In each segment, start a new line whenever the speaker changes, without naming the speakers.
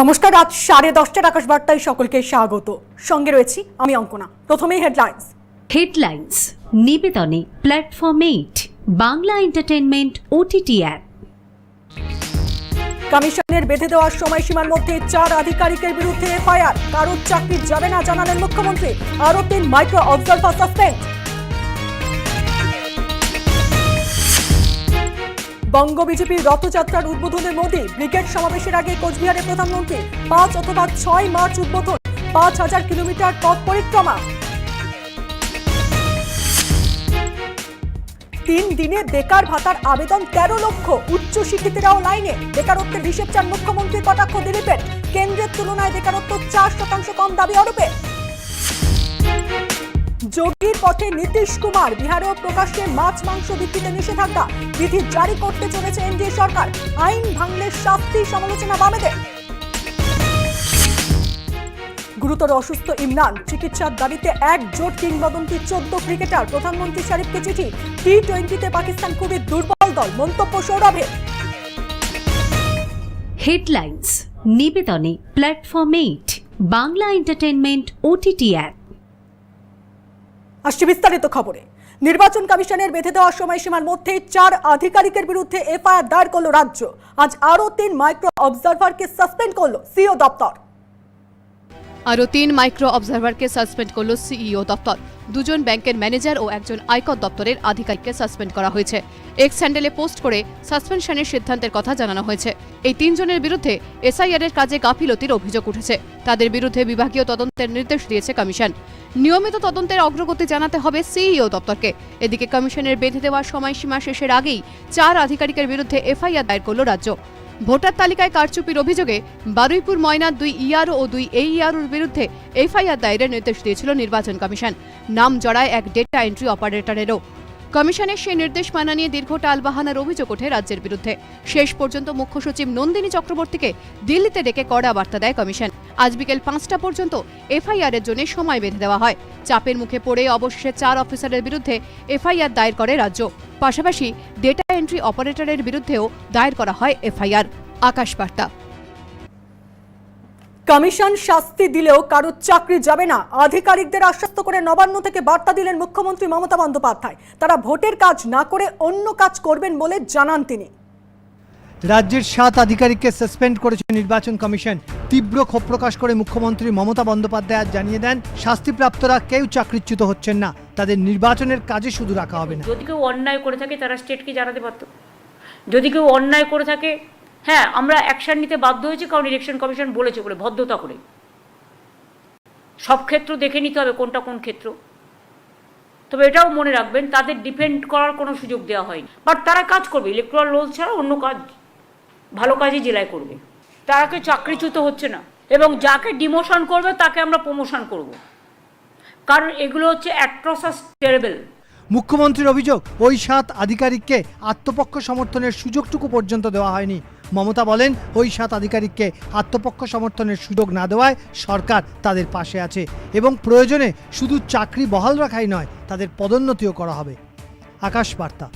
নমস্কার রাত সাড়ে দশটার আকাশ বার্তায় সকলকে স্বাগত। সঙ্গে রয়েছি আমি অঙ্কনা। প্রথমেই headlines
headlines নিবেদনে platform eight Bangla entertainment OTT app
কমিশনের বেঁধে দেওয়ার সময়সীমার মধ্যে চার আধিকারিকের বিরুদ্ধে এফআইআর। কারোর চাকরি যাবে না জানালেন মুখ্যমন্ত্রী। আরও তিন মাইক্রো অবজারভার সাসপেন্ড বঙ্গ বিজেপির রথযাত্রার উদ্বোধনে মোদী ব্রিগেড সমাবেশের আগে কোচবিহারের প্রধানমন্ত্রী পাঁচ অথবা ছয় মার্চ উদ্বোধন, পাঁচ হাজার কিলোমিটার পথ পরিক্রমা। তিন দিনে বেকার ভাতার আবেদন তেরো লক্ষ, উচ্চ শিক্ষিতরাও লাইনে। বেকারত্বের হিসেব চান মুখ্যমন্ত্রী কটাক্ষ দিলীপের। কেন্দ্রের তুলনায় বেকারত্ব চার শতাংশ কম দাবি অরূপে যোগীর পথে নীতিশ কুমার, বিহারেও প্রকাশ্যে মাছ, মাংস বিক্রিতে নিষেধাজ্ঞা। বিধি জারি করতে চলেছে এনডিএ সরকার। আইন ভাঙলে শাস্তি সমালোচনা বামেদের। গুরুতর অসুস্থ ইমরান চিকিৎসার দাবিতে এক জোট কিংবদন্তি চোদ্দ ক্রিকেটার, প্রধানমন্ত্রী শরীফকে চিঠি। টি টোয়েন্টিতে পাকিস্তান খুবই দুর্বল দল, মন্তব্য সৌরভের
headlines নিবেদনে platform eight Bangla entertainment OTT app
আসছে বিস্তারিত খবরে। নির্বাচন কমিশনের বেঁধে দেওয়ার সময়সীমার মধ্যে চার আধিকারিকের বিরুদ্ধে এফআইআর দায়ের করল রাজ্য। আজ আরও তিন মাইক্রো অবজারভারকে সাসপেন্ড করল সিও দপ্তর।
আরও তিন মাইক্রো অবজারভারকে সাসপেন্ড করল সিইও দপ্তর। দুজন ব্যাংকের ম্যানেজার ও একজন আয়কর দপ্তরের আধিকারিককে সাসপেন্ড করা হয়েছে। এক্স হ্যান্ডেলে পোস্ট করে সাসপেনশনের সিদ্ধান্তের কথা জানানো হয়েছে। এই তিনজনের বিরুদ্ধে এসআইআর এর কাজে গাফিলতির অভিযোগ উঠেছে। তাদের বিরুদ্ধে বিভাগীয় তদন্তের নির্দেশ দিয়েছে কমিশন। নিয়মিত তদন্তের অগ্রগতি জানাতে হবে সিইও দপ্তরকে। এদিকে কমিশনের বেঁধে দেওয়ার সময়সীমা শেষের আগেই চার আধিকারিকের বিরুদ্ধে এফআইআর দায়ের করল রাজ্য। ভোটার তালিকায় কারচুপির অভিযোগে বারুইপুর ময়নার দুই ইআরও ও দুই এইআরওর বিরুদ্ধে এফআইআর দায়েরের নির্দেশ দিয়েছিল নির্বাচন কমিশন। নাম জড়ায় এক ডেটা এন্ট্রি অপারেটরেরও। কমিশনের সেই নির্দেশ মানা নিয়ে দীর্ঘ টালবাহানার অভিযোগ ওঠে রাজ্যের বিরুদ্ধে। শেষ পর্যন্ত মুখ্য সচিব নন্দিনী চক্রবর্তীকে দিল্লিতে ডেকে কড়া বার্তা দেয় কমিশন। আজ বিকেল পাঁচটা পর্যন্ত এফআইআর এর জন্য সময় বেঁধে দেওয়া হয়। চাপের মুখে পড়ে অবশেষে চার অফিসারের বিরুদ্ধে এফআইআর দায়ের করে রাজ্য। পাশাপাশি ডেটা এন্ট্রি অপারেটরের বিরুদ্ধেও দায়ের করা হয় এফআইআর। আকাশ বার্তা
কমিশন শাস্তি দিলেও কারও চাকরি যাবে না। আধিকারিকদের আশ্বস্ত করে নবান্ন থেকে বার্তা দিলেন মুখ্যমন্ত্রী মমতা বন্দ্যোপাধ্যায়। তারা ভোটের কাজ না করে অন্য কাজ করবেন বলে জানান তিনি।
রাজ্যের সাত আধিকারিককে সাসপেন্ড করেছে নির্বাচন কমিশন। তীব্র ক্ষোভ প্রকাশ করে মুখ্যমন্ত্রী মমতা বন্দ্যোপাধ্যায় আজ জানিয়ে দেন, শাস্তিপ্রাপ্তরা কেউ চাকরিচ্যুত হচ্ছেন না। তাদের নির্বাচনের কাজে শুধু রাখা হবে না।
যদি কেউ অন্যায় করে থাকে, তারা স্টেটকে জানাতে পারত যদি কেউ অন্যায় করে থাকে হ্যাঁ আমরা অ্যাকশন নিতে বাধ্য হয়েছি, কারণ ইলেকশন কমিশন বলেছে বলে, ভদ্রতা করে। সব ক্ষেত্র দেখে নিতে হবে কোনটা কোন ক্ষেত্র। তবে এটাও মনে রাখবেন, তাদের ডিপেন্ড করার কোনো সুযোগ দেওয়া হয়নি। বাট তারা কাজ করবে, ইলেকট্রাল রোল ছাড়া অন্য কাজ ভালো কাজই জেলায় করবে। তারা কেউ চাকরিচ্যুত হচ্ছে না। এবং যাকে ডিমোশন করবে, তাকে আমরা প্রমোশন করব। কারণ এগুলো হচ্ছে অ্যাট্রোসাস টেরেবেল
মুখ্যমন্ত্রীর অভিযোগ, ওই সাত আধিকারিককে আত্মপক্ষ সমর্থনের সুযোগটুকু পর্যন্ত দেওয়া হয়নি। মমতা বলেন, ওই সাত আধিকারিককে আত্মপক্ষ সমর্থনের সুযোগ না দেওয়ায় সরকার তাদের পাশে আছে এবং প্রয়োজনে শুধু চাকরি বহাল রাখাই নয়, তাদের পদোন্নতিও করা হবে। আকাশ বার্তা।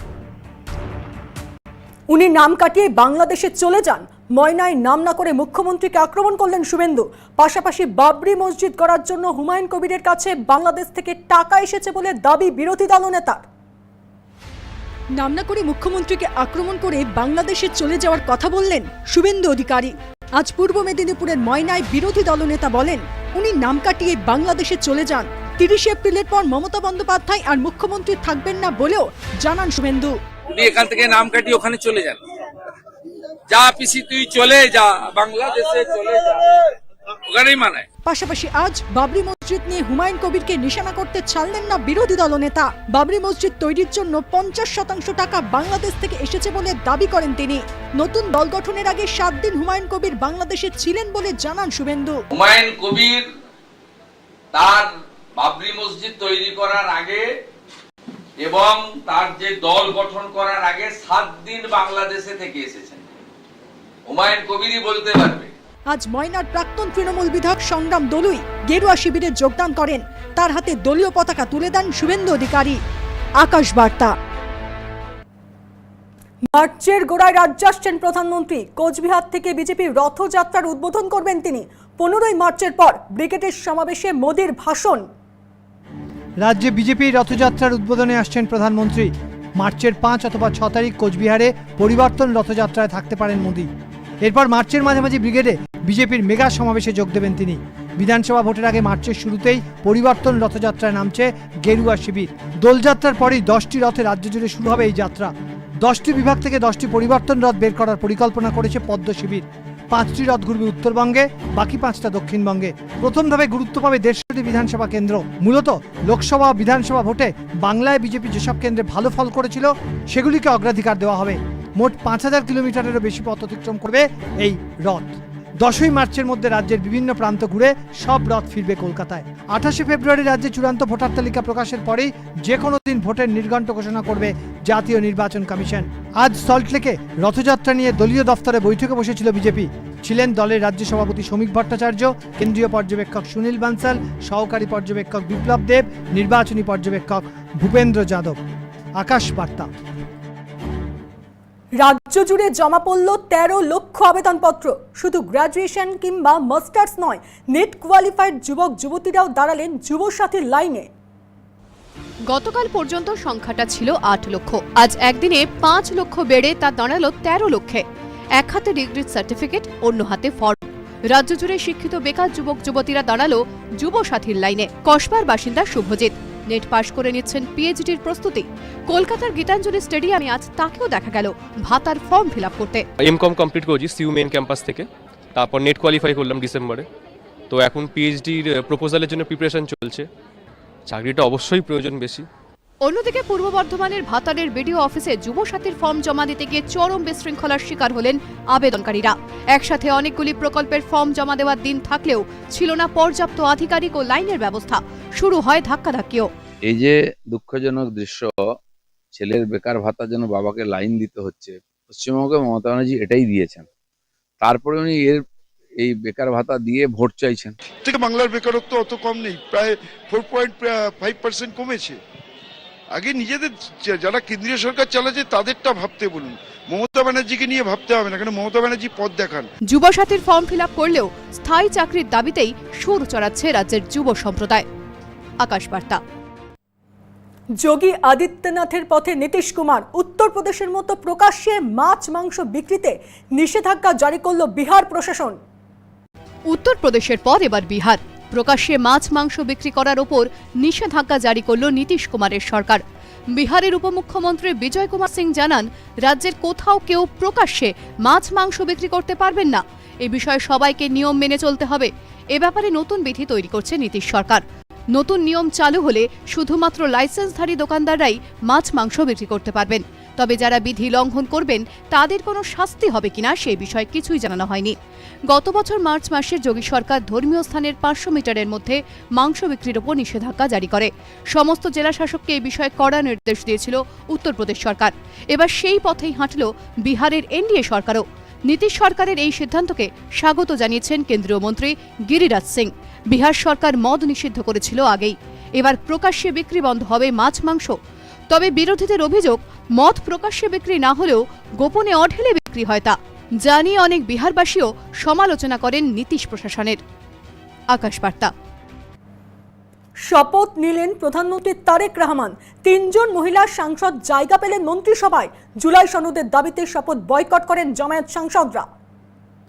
উনি নাম কাটিয়ে বাংলাদেশে চলে যান। ময়নায় নাম না করে মুখ্যমন্ত্রীকে আক্রমণ করলেন শুভেন্দু। পাশাপাশি বাবরি মসজিদ করার জন্য হুমায়ুন কবিরের কাছে বাংলাদেশ থেকে টাকা এসেছে বলে দাবি বিরোধী দলনেতার নাম না করে মুখ্যমন্ত্রীকে আক্রমণ করে বাংলাদেশে চলে যাওয়ার কথা বললেন শুভেন্দু অধিকারী। আজ পূর্ব মেদিনীপুরের ময়নায় বিরোধী দলনেতা বলেন, উনি নাম কাটিয়ে বাংলাদেশে চলে যান। তিরিশে এপ্রিলের পর মমতা বন্দ্যোপাধ্যায় আর মুখ্যমন্ত্রী থাকবেন না বলেও জানান শুভেন্দু।
উনি এখান থেকে নাম কাটিয়ে ওখানে চলে যান। যা পিসি তুই চলে যা বাংলাদেশে চলে যা। ওখানেই মানায়।
পাশাপাশি আজ বাবরি মসজিদ নিয়ে হুমায়ুন কবিরকে নিশানা করতে ছাড়লেন না বিরোধী দলনেতা। বাবরি মসজিদ তৈরির জন্য পঞ্চাশ শতাংশ টাকা বাংলাদেশ থেকে এসেছে বলে দাবি করেন তিনি। নতুন দল গঠনের আগে সাত দিন হুমায়ুন কবির বাংলাদেশে ছিলেন বলে জানান শুভেন্দু।
হুমায়ুন কবির তার বাবরি মসজিদ তৈরি করার আগে এবং তার যে দল গঠন করার আগে সাত দিন বাংলাদেশে থেকে এসেছেন। হুমায়ুন কবিরই বলতে পারবে।
আজ ময়নার প্রাক্তন তৃণমূল বিধায়ক সংগ্রাম দলুই গেরুয়া শিবিরে যোগদান করেন। তার হাতে দলীয় পতাকা তুলে দেন শুভেন্দু অধিকারী। আকাশ বার্তা। মার্চের গোড়ায় রাজ্যে আসছেন প্রধানমন্ত্রী। কোচবিহার থেকে বিজেপি রথযাত্রার উদ্বোধন করবেন তিনি। পনেরোই মার্চের পর ব্রিগেডের সমাবেশে মোদীর ভাষণ।
রাজ্যে বিজেপির রথযাত্রার উদ্বোধনে আসছেন প্রধানমন্ত্রী। মার্চের পাঁচ অথবা ছ তারিখ কোচবিহারে পরিবর্তন রথযাত্রায় থাকতে পারেন মোদী। এরপর মার্চের মাঝামাঝি ব্রিগেডে বিজেপির মেগা সমাবেশে যোগ দেবেন তিনি। বিধানসভা ভোটের আগে মার্চের শুরুতেই পরিবর্তন রথযাত্রায় নামছে গেরুয়া শিবির। দোলযাত্রার পরেই দশটি রথে রাজ্য জুড়ে শুরু হবে এই যাত্রা। দশটি বিভাগ থেকে দশটি পরিবর্তন রথ বের করার পরিকল্পনা করেছে পদ্ম শিবির। পাঁচটি রথ ঘুরবে উত্তরবঙ্গে, বাকি পাঁচটা দক্ষিণবঙ্গে। প্রথম ধাপে গুরুত্ব পাবে দেড়শোটি বিধানসভা কেন্দ্র। মূলত লোকসভা বিধানসভা ভোটে বাংলায় বিজেপি যেসব কেন্দ্রে ভালো ফল করেছিল, সেগুলিকে অগ্রাধিকার দেওয়া হবে। মোট পাঁচ হাজার কিলোমিটারেরও বেশি পথ অতিক্রম করবে এই রথ দশই মার্চের মধ্যে রাজ্যের বিভিন্ন প্রান্ত ঘুরে সব রথ ফিরবে কলকাতায়। আঠাশে ফেব্রুয়ারি রাজ্যে চূড়ান্ত ভোটার তালিকা প্রকাশের পরেই যে কোনো দিন ভোটের নির্ঘণ্ট ঘোষণা করবে জাতীয় নির্বাচন কমিশন। আজ সল্টলেকে রথযাত্রা নিয়ে দলীয় দফতরে বৈঠকে বসেছিল বিজেপি। ছিলেন দলের রাজ্য সভাপতি শ্রমিক ভট্টাচার্য, কেন্দ্রীয় পর্যবেক্ষক সুনীল বানসাল, সহকারী পর্যবেক্ষক বিপ্লব দেব, নির্বাচনী পর্যবেক্ষক ভূপেন্দ্র যাদব। আকাশ বার্তা।
রাজ্য জুড়ে জমা পড়ল তেরো লক্ষ আবেদনপত্র। শুধু গ্র্যাজুয়েশন কিংবা মাস্টার্স নয় নেট কোয়ালিফাইড যুবক, যুবতীরাও দাঁড়ালেন যুবসাথীর লাইনে।
গতকাল পর্যন্ত সংখ্যাটা ছিল আট লক্ষ। আজ একদিনে পাঁচ লক্ষ বেড়ে তা দাঁড়াল তেরো লক্ষে। এক হাতে ডিগ্রির সার্টিফিকেট অন্য হাতে ফর্ম রাজ্য জুড়ে শিক্ষিত বেকার যুবক, যুবতীরা দাঁড়াল যুব সাথীর লাইনে। কসবার বাসিন্দা শুভজিৎ। নেট পাশ করে নিচ্ছেন পিএইচডির প্রস্তুতি। কলকাতার গীতাঞ্জলি স্টেডিয়ামে আজ তাকেও দেখা গেল ভাতার ফর্ম ফিল আপ
করতে। এমকম কমপ্লিট করেছি সিউ মেন ক্যাম্পাস থেকে। তারপর নেট কোয়ালিফাই করলাম ডিসেম্বরে। তো এখন পিএইচডির প্রপোজালের জন্য প্রিপারেশন চলছে। চাকরিটা অবশ্যই প্রয়োজন বেশি।
অন্যদিকে পূর্ব বর্ধমানের ভাতারের বিডিও অফিসে যুব সাথীর ফর্ম জমা দিতে গিয়ে চরম বিশৃঙ্খলার শিকার হলেন আবেদনকারীরা। একসাথে অনেকগুলি প্রকল্পের ফর্ম জমা দেওয়ার দিন থাকলেও ছিল না পর্যাপ্ত আধিকারিক ও লাইনের ব্যবস্থা। শুরু হয় ধাক্কাধাক্কিও।
এই যে দুঃখজনক দৃশ্য ছেলের বেকার ভাতার জন্য বাবাকে লাইন দিতে হচ্ছে পশ্চিমবঙ্গে মমতা ব্যানার্জি এটাই দিয়েছেন। তারপরে উনি এর এই বেকার ভাতা দিয়ে ভোট চাইছেন।
থেকে বাংলার বেকারত্ব অত কম নেই প্রায় ফোর পয়েন্ট ফাইভ পার্সেন্ট কমেছে। আগে নিজেদের যারা কেন্দ্রীয় সরকার চালাচ্ছে তাদেরটা ভাবতে বলুন। মমতা ব্যানার্জিকে নিয়ে ভাবতে হবে না কেন মমতা ব্যানার্জি পদ দেখান।
যুব সাথীর ফর্ম ফিল করলেও স্থায়ী চাকরির দাবিতেই সুর চড়াচ্ছে রাজ্যের যুব সম্প্রদায়। আকাশ বার্তা।
যোগী আদিত্যনাথের পথে নীতিশ কুমার উত্তরপ্রদেশের মতো প্রকাশ্যে মাছ মাংস বিক্রিতে নিষেধাজ্ঞা জারি করল বিহার প্রশাসন।
উত্তরপ্রদেশের পর এবার বিহার। প্রকাশ্যে মাছ মাংস বিক্রি করার ওপর নিষেধাজ্ঞা জারি করল নীতিশ কুমারের সরকার। বিহারের উপমুখ্যমন্ত্রী বিজয় কুমার সিং জানান, রাজ্যের কোথাও কেউ প্রকাশ্যে মাছ মাংস বিক্রি করতে পারবেন না। এ বিষয়ে সবাইকে নিয়ম মেনে চলতে হবে। এ ব্যাপারে নতুন বিধি তৈরি করছে নীতিশ সরকার। নতুন নিয়ম চালু হলে শুধুমাত্র লাইসেন্সধারী দোকানদাররাই মাছ মাংস বিক্রি করতে পারবেন। তবে যারা বিধি লঙ্ঘন করবেন, তাদের কোনো শাস্তি হবে কিনা সেই বিষয়ে কিছুই জানানো হয়নি। গত বছর মার্চ মাসে যোগী সরকার ধর্মীয় স্থানের পাঁচশো মিটারের মধ্যে মাংস বিক্রির ওপর নিষেধাজ্ঞা জারি করে। সমস্ত জেলা শাসককে এই বিষয়ে কড়া নির্দেশ দিয়েছিল উত্তরপ্রদেশ সরকার। এবার সেই পথেই হাঁটল বিহারের এনডিএ সরকারও। নীতিশ সরকারের এই সিদ্ধান্তকে স্বাগত জানিয়েছেন কেন্দ্রীয় মন্ত্রী গিরিরাজ সিং। বিহার সরকার মদ নিষিদ্ধ করেছিল আগেই। এবার প্রকাশ্যে বিক্রি বন্ধ হবে মাছ মাংস। তবে বিরোধীদের অভিযোগ মদ প্রকাশ্যে বিক্রি না হলেও গোপনে অঢেলে বিক্রি হয় তা। যা নিয়ে অনেক বিহারবাসীও সমালোচনা করেন নীতিশ প্রশাসনের। আকাশবার্তা
শপথ নিলেন প্রধানমন্ত্রী তারেক রহমান। তিনজন মহিলা সাংসদ জায়গা পেলেন মন্ত্রিসভায়। জুলাই সনদের দাবিতে শপথ বয়কট করেন জামায়াত সাংসদরা।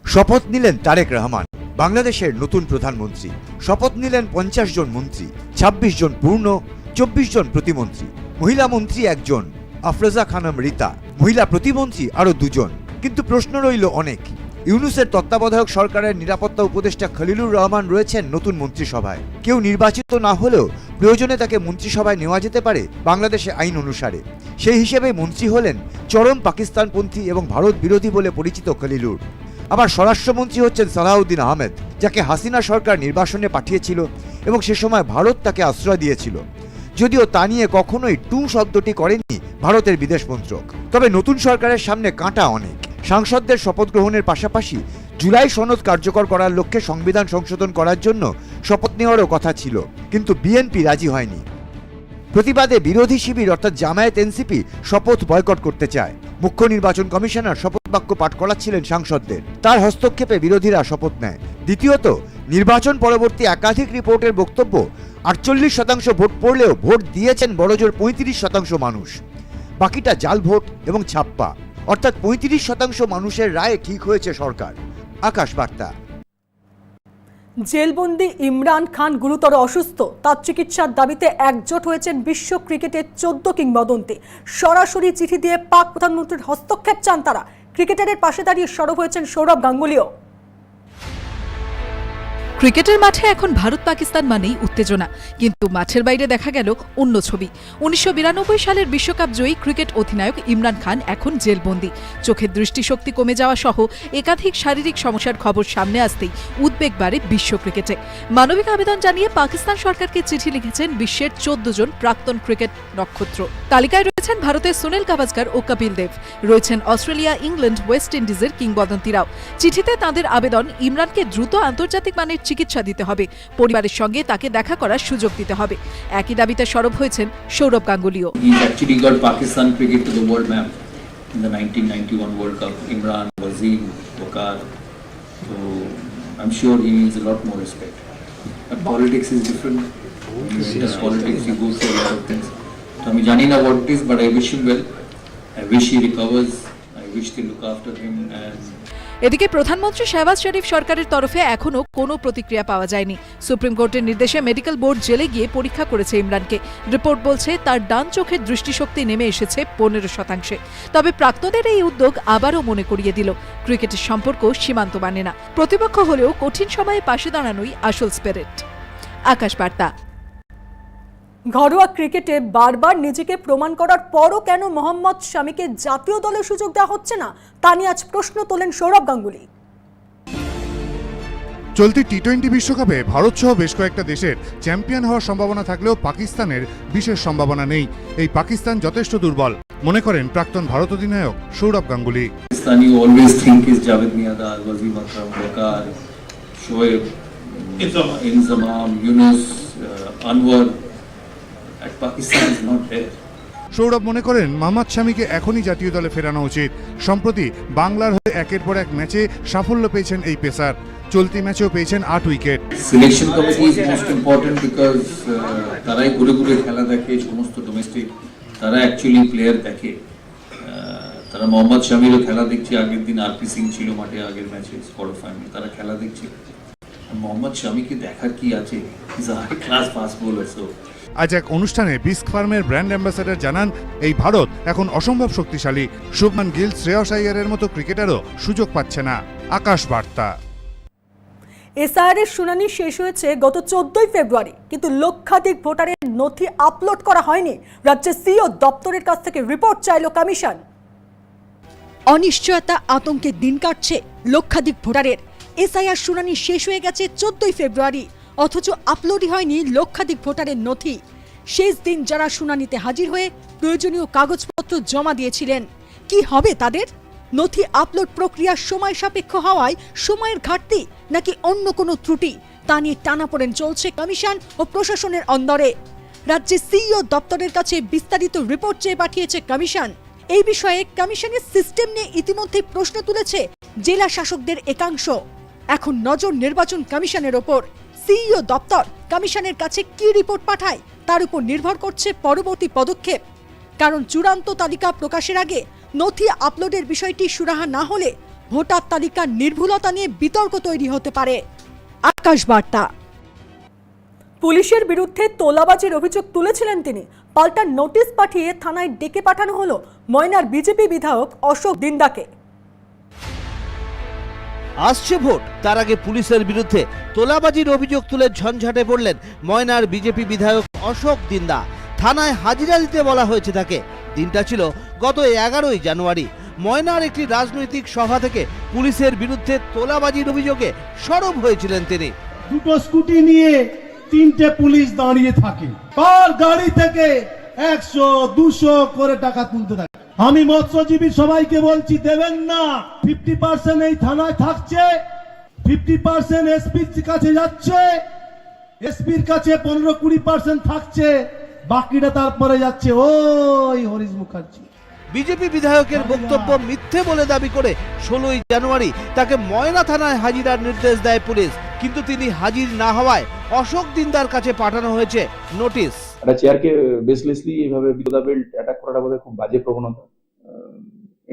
শপথ নিলেন তারেক রহমান বাংলাদেশের নতুন প্রধানমন্ত্রী। শপথ নিলেন পঞ্চাশ জন মন্ত্রী ২৬ জন পূর্ণ চব্বিশ জন প্রতিমন্ত্রী। মহিলা মন্ত্রী একজন। আফরোজা খানম রীতা, মহিলা প্রতিমন্ত্রী আরও দুজন। কিন্তু প্রশ্ন রইল অনেক। ইউনুসের তত্ত্বাবধায়ক সরকারের নিরাপত্তা উপদেষ্টা খলিলুর রহমান রয়েছেন নতুন মন্ত্রিসভায়। কেউ নির্বাচিত না হলেও প্রয়োজনে তাকে মন্ত্রিসভায় নেওয়া যেতে পারে বাংলাদেশে আইন অনুসারে। সেই হিসেবে মন্ত্রী হলেন চরম পাকিস্তানপন্থী এবং ভারত বিরোধী বলে পরিচিত খলিলুর। আবার স্বরাষ্ট্রমন্ত্রী হচ্ছেন সালাউদ্দিন আহমেদ, যাকে হাসিনা সরকার নির্বাসনে পাঠিয়েছিল এবং সে সময় ভারত তাকে আশ্রয় দিয়েছিল। যদিও তা নিয়ে কখনোই টু শব্দটি করেনি ভারতের বিদেশ মন্ত্রক। তবে নতুন সরকারের সামনে কাঁটা অনেক। সাংসদদের শপথ গ্রহণের পাশাপাশি জুলাই সনদ কার্যকর করার লক্ষ্যে সংবিধান সংশোধন করার জন্য শপথ নেওয়ারও কথা ছিল, কিন্তু বিএনপি রাজি হয়নি। প্রতিবাদে বিরোধী শিবির অর্থাৎ জামায়াত এনসিপি শপথ বয়কট করতে চায়। মুখ্য নির্বাচন কমিশনার শপথ বাক্য পাঠ করাচ্ছিলেন সাংসদদের। তার হস্তক্ষেপে বিরোধীরা শপথ নেয়। দ্বিতীয়ত নির্বাচন পরবর্তী একাধিক রিপোর্টের বক্তব্য, আটচল্লিশ শতাংশ ভোট পড়লেও ভোট দিয়েছেন বড়জোর পঁয়ত্রিশ শতাংশ মানুষ। বাকিটা জাল ভোট এবং ছাপ্পা। অর্থাৎ পঁয়ত্রিশ শতাংশ মানুষের রায়ে ঠিক হয়েছে সরকার। আকাশ বার্তা
জেলবন্দি ইমরান খান গুরুতর অসুস্থ। তার চিকিৎসার দাবিতে একজোট হয়েছেন বিশ্ব ক্রিকেটের চোদ্দ কিংবদন্তি। সরাসরি চিঠি দিয়ে পাক প্রধানমন্ত্রীর হস্তক্ষেপ চান তারা। ক্রিকেটারের পাশে দাঁড়িয়ে সরব হয়েছেন সৌরভ গাঙ্গুলিও।
ক্রিকেটের মাঠে এখন ভারত পাকিস্তান মানেই উত্তেজনা। কিন্তু মাঠের বাইরে দেখা গেল অন্য ছবি। উনিশশো সালের বিশ্বকাপ জয়ী ক্রিকেট অধিনায়ক ইমরান খান এখন জেলবন্দি। চোখের দৃষ্টিশক্তি কমে যাওয়া সহ একাধিক শারীরিক সমস্যার খবর সামনে আসতেই উদ্বেগ বাড়ে বিশ্ব ক্রিকেটে। মানবিক আবেদন জানিয়ে পাকিস্তান সরকারকে চিঠি লিখেছেন বিশ্বের চোদ্দ জন প্রাক্তন ক্রিকেট নক্ষত্র। তালিকায় রয়েছেন ভারতের সুনীল গাভাস্কর ও কপিল দেব। রয়েছেন অস্ট্রেলিয়া ইংল্যান্ড ওয়েস্ট ইন্ডিজের কিংবদন্তীরাও। চিঠিতে তাদের আবেদন ইমরানকে দ্রুত আন্তর্জাতিক মানের চিকিৎসা দিতে হবে। পরিবারের সঙ্গে তাকে দেখা করার সুযোগ দিতে হবে। একই দাবিতে সরব হয়েছেন সৌরভ গাঙ্গুলিও।
So আমি জানি না is, but I wish him well. I wish he recovers. I wish they look after him and
এদিকে প্রধানমন্ত্রী শেহবাজ শরীফ সরকারের তরফে এখনও কোনো প্রতিক্রিয়া পাওয়া যায়নি। সুপ্রিম কোর্টের নির্দেশে মেডিকেল বোর্ড জেলে গিয়ে পরীক্ষা করেছে ইমরানকে। রিপোর্ট বলছে তার ডান চোখের দৃষ্টিশক্তি নেমে এসেছে পনেরো শতাংশে। তবে প্রাক্তনের এই উদ্যোগ আবারও মনে করিয়ে দিল। ক্রিকেটের সম্পর্ক সীমান্ত মানে না। প্রতিপক্ষ হলেও কঠিন সময়ে পাশে দাঁড়ানোই আসল স্পিরিট আকাশ বার্তা।
ঘরোয়া ক্রিকেটে বারবার নিজেকে প্রমাণ করার পরও কেন মোহাম্মদ শামীকে জাতীয় দলে সুযোগ দেওয়া হচ্ছে না তা নিয়ে আজ প্রশ্ন তোলেন সৌরভ গাঙ্গুলি।
চলতি টি টোয়েন্টি বিশ্বকাপে ভারত সহ বেশ কয়েকটা দেশের চ্যাম্পিয়ন হওয়ার সম্ভাবনা থাকলেও পাকিস্তানের বিশেষ সম্ভাবনা নেই। এই পাকিস্তান যথেষ্ট দুর্বল। মনে করেন প্রাক্তন ভারত অধিনায়ক Sourav Ganguly.
always Pakistan is not there.
Sourav মনে করেন মোহাম্মদ শামীকে এখনই জাতীয় দলে ফেরানো উচিত। সম্প্রতি বাংলার হয়ে একের পর এক ম্যাচে সাফল্য পেয়েছেন এই পেসার। চলতি ম্যাচেও পেয়েছেন আট wicket.
Selection committee is most important because তারাই ঘুরে ঘুরে খেলা দেখে সমস্ত ডোমেস্টিক তারা অ্যাকচুয়ালি প্লেয়ার দেখে। তারা মোহাম্মদ শামিরও খেলা দেখছে। আগের দিন আরপি সিং ছিল মাঠে আগের ম্যাচে কোয়ার্টার ফাইনাল তারা খেলা দেখছে। মোহাম্মদ শামিকে দেখার কি আছে? Is a class fast bowler so
আজ এক অনুষ্ঠানে বিস্ক ফার্মের ব্র্যান্ড অ্যাম্বাসেডর জানান, এই ভারত এখন অসম্ভব শক্তিশালী। শুভমান গিল, শ্রেয়স আইয়ারের মতো ক্রিকেটারও সুযোগ পাচ্ছে না। আকাশ বার্তা।
এসআইআর এর শুনানি শেষ হয়েছে গত চোদ্দই ফেব্রুয়ারি, কিন্তু লক্ষাধিক ভোটারের নথি আপলোড করা হয়নি। রাজ্যের সিও দপ্তরের কাছ থেকে রিপোর্ট চাইল কমিশন।
অনিশ্চয়তা আতঙ্কে দিন কাটছে লক্ষাধিক ভোটারের। এসআইআর শুনানি শেষ হয়ে গেছে চোদ্দই ফেব্রুয়ারি। অথচ আপলোডই হয়নি লক্ষাধিক ভোটারের নথি। শেষ দিন যারা শুনানিতে হাজির হয়ে প্রয়োজনীয় কাগজপত্র জমা দিয়েছিলেন, কি হবে তাদের? নথি আপলোড প্রক্রিয়া সময় সাপেক্ষ হওয়ায় সময়ের ঘাটতি নাকি অন্য কোনো ত্রুটি? তা নিয়ে টানাপোড়েন চলছে কমিশন ও প্রশাসনের অন্দরে। রাজ্যের সিইও দপ্তরের কাছে বিস্তারিত রিপোর্ট চেয়ে পাঠিয়েছে কমিশন। এই বিষয়ে কমিশনের সিস্টেম নিয়ে ইতিমধ্যে প্রশ্ন তুলেছে জেলা শাসকদের একাংশ। এখন নজর নির্বাচন কমিশনের ওপর। সিইও দপ্তর কমিশনের কাছে কি রিপোর্ট পাঠায় তার উপর নির্ভর করছে পরবর্তী পদক্ষেপ। কারণ চূড়ান্ত তালিকা প্রকাশের আগে নথি আপলোডের বিষয়টি সুরাহা না হলে ভোটার তালিকার নির্ভুলতা নিয়ে বিতর্ক তৈরি হতে পারে। আকাশ বার্তা।
পুলিশের বিরুদ্ধে তোলাবাজির অভিযোগ তুলেছিলেন তিনি। পাল্টা নোটিশ পাঠিয়ে থানায় ডেকে পাঠানো হলো ময়নার বিজেপি বিধায়ক অশোক দিন্দাকে।
আসছে ভোট। তার আগে পুলিশের বিরুদ্ধে তোলাবাজির অভিযোগ তুলে ঝঞ্ঝাটে পড়লেন ময়নার বিজেপি বিধায়ক অশোক দিন্দা। থানায় হাজিরা দিতে বলা হয়েছে তাকে। দিনটা ছিল গত এগারোই জানুয়ারি। ময়নার একটি রাজনৈতিক সভা থেকে পুলিশের বিরুদ্ধে তোলাবাজির অভিযোগে সরব হয়েছিলেন তিনি।
দুটো স্কুটি নিয়ে তিনটে পুলিশ দাঁড়িয়ে থাকে। কার গাড়ি থেকে একশো, দুশো করে টাকা তুলতে থাকে? আমি মৎস্যজীবী সবাইকে বলছি দেবেন না। ফিফটি পার্সেন্ট এই থানায় থাকছে। ফিফটি পার্সেন্ট এসপির কাছে যাচ্ছে। এসপির কাছে পনেরো কুড়ি পার্সেন্ট থাকছে। বাকিটা তারপরে যাচ্ছে ওই হরিশ মুখার্জি।
বিজেপি বিধায়কের বক্তব্য মিথ্যে বলে দাবি করে ষোলোই জানুয়ারি তাকে ময়না থানায় হাজিরার নির্দেশ দেয় পুলিশ। কিন্তু তিনি হাজির না হওয়ায় অশোক দিনদার কাছে পাঠানো হয়েছে নোটিশ।
একটা চেয়ারকে বেসলেসলি এইভাবে বিরোধা বেল্ট অ্যাটাক করাটা বোধহয় খুব বাজে প্রবণতা।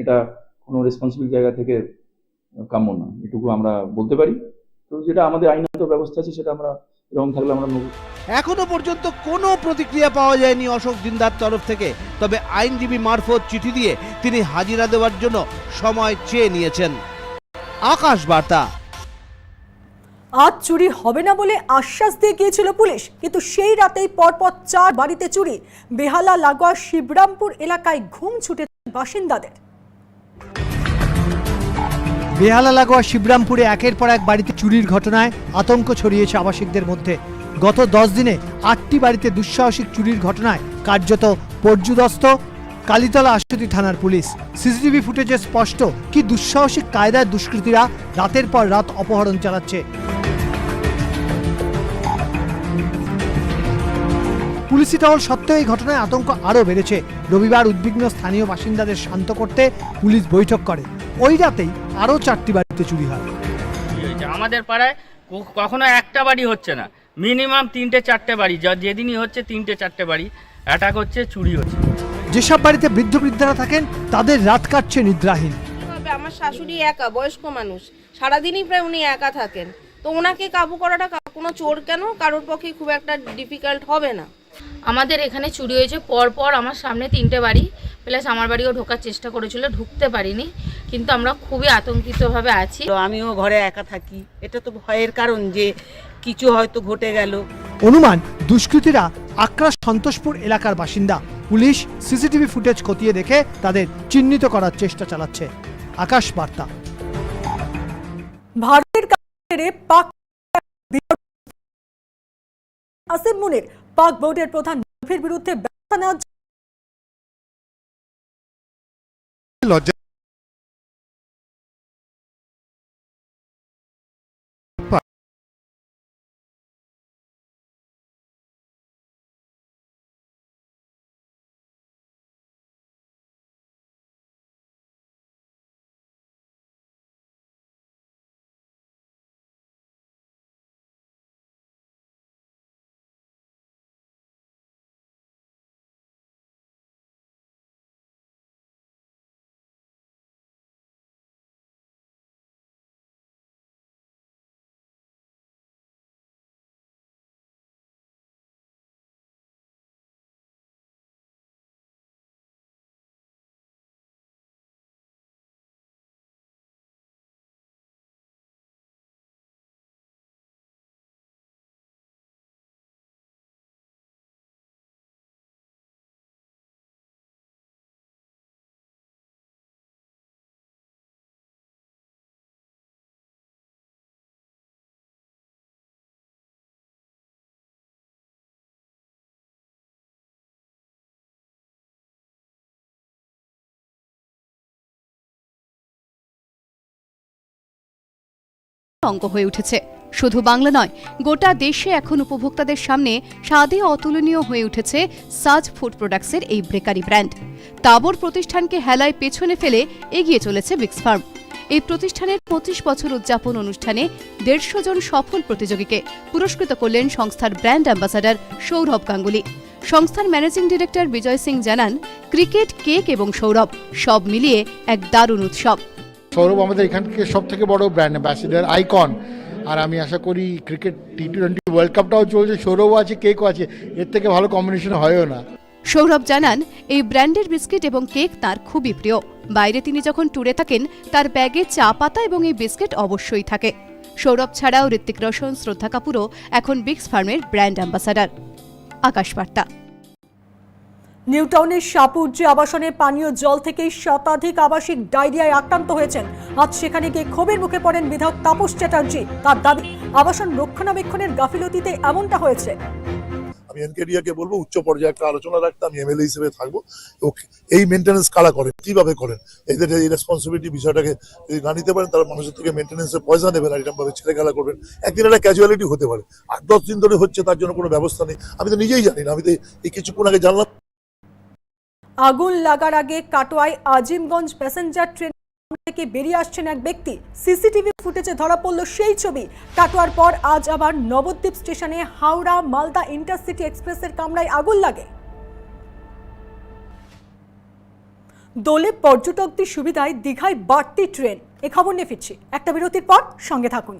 এটা কোনো রেসপন্সিবল জায়গা থেকে কাম্য না, এটুকু আমরা বলতে পারি। তো যেটা আমাদের আইনত ব্যবস্থা আছে, সেটা আমরা এরকম থাকলে আমরা
এখনও পর্যন্ত কোনো প্রতিক্রিয়া পাওয়া যায়নি অশোক দিনদার তরফ থেকে, তবে আইনজীবী মারফত চিঠি দিয়ে তিনি হাজিরা দেওয়ার জন্য সময় চেয়ে নিয়েছেন। আকাশ বার্তা।
আজ চুরি হবে না বলে আশ্বাস দিয়ে গিয়েছিল পুলিশ, কিন্তু সেই রাতেই পরপর চার বাড়িতে চুরি। বেহালা, লাগোয়া, শিবরামপুর এলাকায় ঘুম ছুটে বাসিন্দাদের।
বেহালা, লাগোয়া, শিবরামপুরে একের পর এক বাড়িতে চুরির ঘটনায় আতঙ্ক ছড়িয়েছে আবাসিকদের মধ্যে। গত দশ দিনে আটটি বাড়িতে দুঃসাহসিক চুরির ঘটনায় কার্যত পর্যুদস্ত কালীতলা আশুতি থানার পুলিশ। সিসিটিভি ফুটেজে স্পষ্ট কি দুঃসাহসিক কায়দায় দুষ্কৃতীরা রাতের পর রাত অপহরণ চালাচ্ছে। পুলিশি টহল সত্ত্বেও এই ঘটনায় আতঙ্ক আরও বেড়েছে। রবিবার উদ্বিগ্ন স্থানীয় বাসিন্দাদের শান্ত করতে পুলিশ বৈঠক করে। ওই রাতেই আরও চারটি বাড়িতে চুরি হয়।
আমাদের পাড়ায় কখনো একটা বাড়ি হচ্ছে না। মিনিমাম তিনটে চারটে বাড়ি। যা- যেদিনই হচ্ছে তিনটে চারটে বাড়ি। অ্যাটাক হচ্ছে চুরি হচ্ছে।
যেসব বাড়িতে বৃদ্ধ বৃদ্ধারা থাকেন তাদের রাত কাটছে নিদ্রাহীন।
তবে আমার শাশুড়ি একা বয়স্ক মানুষ। সারাদিনই প্রায় উনি একা থাকেন। তো ওনাকে কাবু করাটা কোনো চোর কেন? কারোর পক্ষে খুব একটা ডিফিকাল্ট হবে না।
আমাদের এখানে চুরি হয়েছে পর পর আমার সামনে তিনটে বাড়ি। প্লাস আমার বাড়িও ঢোকার চেষ্টা করেছিল ঢুকতে পারিনি। কিন্তু আমরা খুবই আতঙ্কিতভাবে আছি।
আমিও ঘরে একা থাকি। এটা তো ভয়ের কারণ যে কিছু হয়তো ঘটে গেল।
অনুমান দুষ্কৃতীরা আকরা সন্তোষপুর এলাকার বাসিন্দা। পুলিশ সিসিটিভি ফুটেজ খতিয়ে দেখে তাদের চিহ্নিত করার চেষ্টা চালাচ্ছে। আকাশ বার্তা।
ভারতের কাছে পাক আসিম মুনির পাক বোর্ডের প্রধান বিরুদ্ধে ব্যবস্থা নেওয়ার
লজ্জা
অঙ্ক হয়ে উঠেছে। শুধু বাংলা নয়, গোটা দেশে এখন উপভোক্তাদের সামনে স্বাদে অতুলনীয় হয়ে উঠেছে সাজ ফুড প্রোডাক্টসের এই ব্রেকারি ব্র্যান্ড। তাবর প্রতিষ্ঠানকে হেলায় পেছনে ফেলে এগিয়ে চলেছে বিক্স ফার্ম এই প্রতিষ্ঠানের পঁচিশ বছর উদযাপন অনুষ্ঠানে দেড়শো জন সফল প্রতিযোগীকে পুরস্কৃত করলেন সংস্থার ব্র্যান্ড অ্যাম্বাসাডার সৌরভ গাঙ্গুলি। সংস্থার ম্যানেজিং ডিরেক্টর বিজয় সিং জানান, ক্রিকেট, কেক এবং সৌরভ সব মিলিয়ে এক দারুণ উৎসব।
সৌরভ আমাদের এখান থেকে সব থেকে বড় ব্র্যান্ড অ্যাম্বাসিডার আইকন আর আমি আশা করি ক্রিকেট টি টোয়েন্টি ওয়ার্ল্ড কাপটাও চলছে, সৌরভও আছে, কেকও আছে, এর থেকে ভালো কম্বিনেশন হয়ও না।
সৌরভ জানান, এই ব্র্যান্ডের বিস্কিট এবং কেক তার খুবই প্রিয়। বাইরে তিনি যখন ট্যুরে থাকেন, তার ব্যাগে চা পাতা এবং এই বিস্কিট অবশ্যই থাকে। সৌরভ ছাড়াও ঋত্বিক রোশন, শ্রদ্ধা কাপুরও এখন বিক্স ফার্মের ব্র্যান্ড অ্যাম্বাসাডার আকাশবার্তা
নিউটাউনের সাপুর্জি আবাসনে পানীয় জল থেকে শতাধিক আবাসিক ডায়রিয়ায় আক্রান্ত হয়েছেন। আজ সেখানে গিয়ে ক্ষোভের মুখে পড়েন বিধায়ক তাপস চ্যাটার্জি। তার দাবি, আবাসন রক্ষণাবেক্ষণের গাফিলতিতে এমনটা হয়েছে।
আমি এনকেডিয়াকে বলব, উচ্চ পর্যায়ে একটা আলোচনা রাখতে আমি এমএলএ হিসেবে থাকব। এই মেনটেন্যান্স কারা করেন, কীভাবে করেন, এদের এই রেসপন্সিবিলিটি বিষয়টাকে যদি না নিতে পারেন, তারা মানুষের থেকে মেনটেন্যান্সের পয়সা নেবেন আর এরকম ভাবে ছেলে খেলা করবেন একদিন একটা ক্যাজুয়ালিটি হতে পারে। আট দশ দিন ধরে হচ্ছে, তার জন্য কোনো ব্যবস্থা নেই। আমি তো নিজেই জানি না। আমি তো এই কিছুক্ষণ আগে জানলাম
আগুন লাগার আগে কাটোয়ায় আজিমগঞ্জ প্যাসেঞ্জার ট্রেন থেকে বেরিয়ে আসছেন এক ব্যক্তি। সিসিটিভি ফুটেজে ধরা পড়ল সেই ছবি। কাটোয়ার পর আজ আবার নবদ্বীপ স্টেশনে হাওড়া মালদা ইন্টারসিটি এক্সপ্রেসের কামরায় আগুন লাগে। দোলে পর্যটকদের সুবিধায় দীঘায় বাড়তি ট্রেন। এ খবর নিয়ে ফিরছি। একটা বিরতির পর সঙ্গে থাকুন।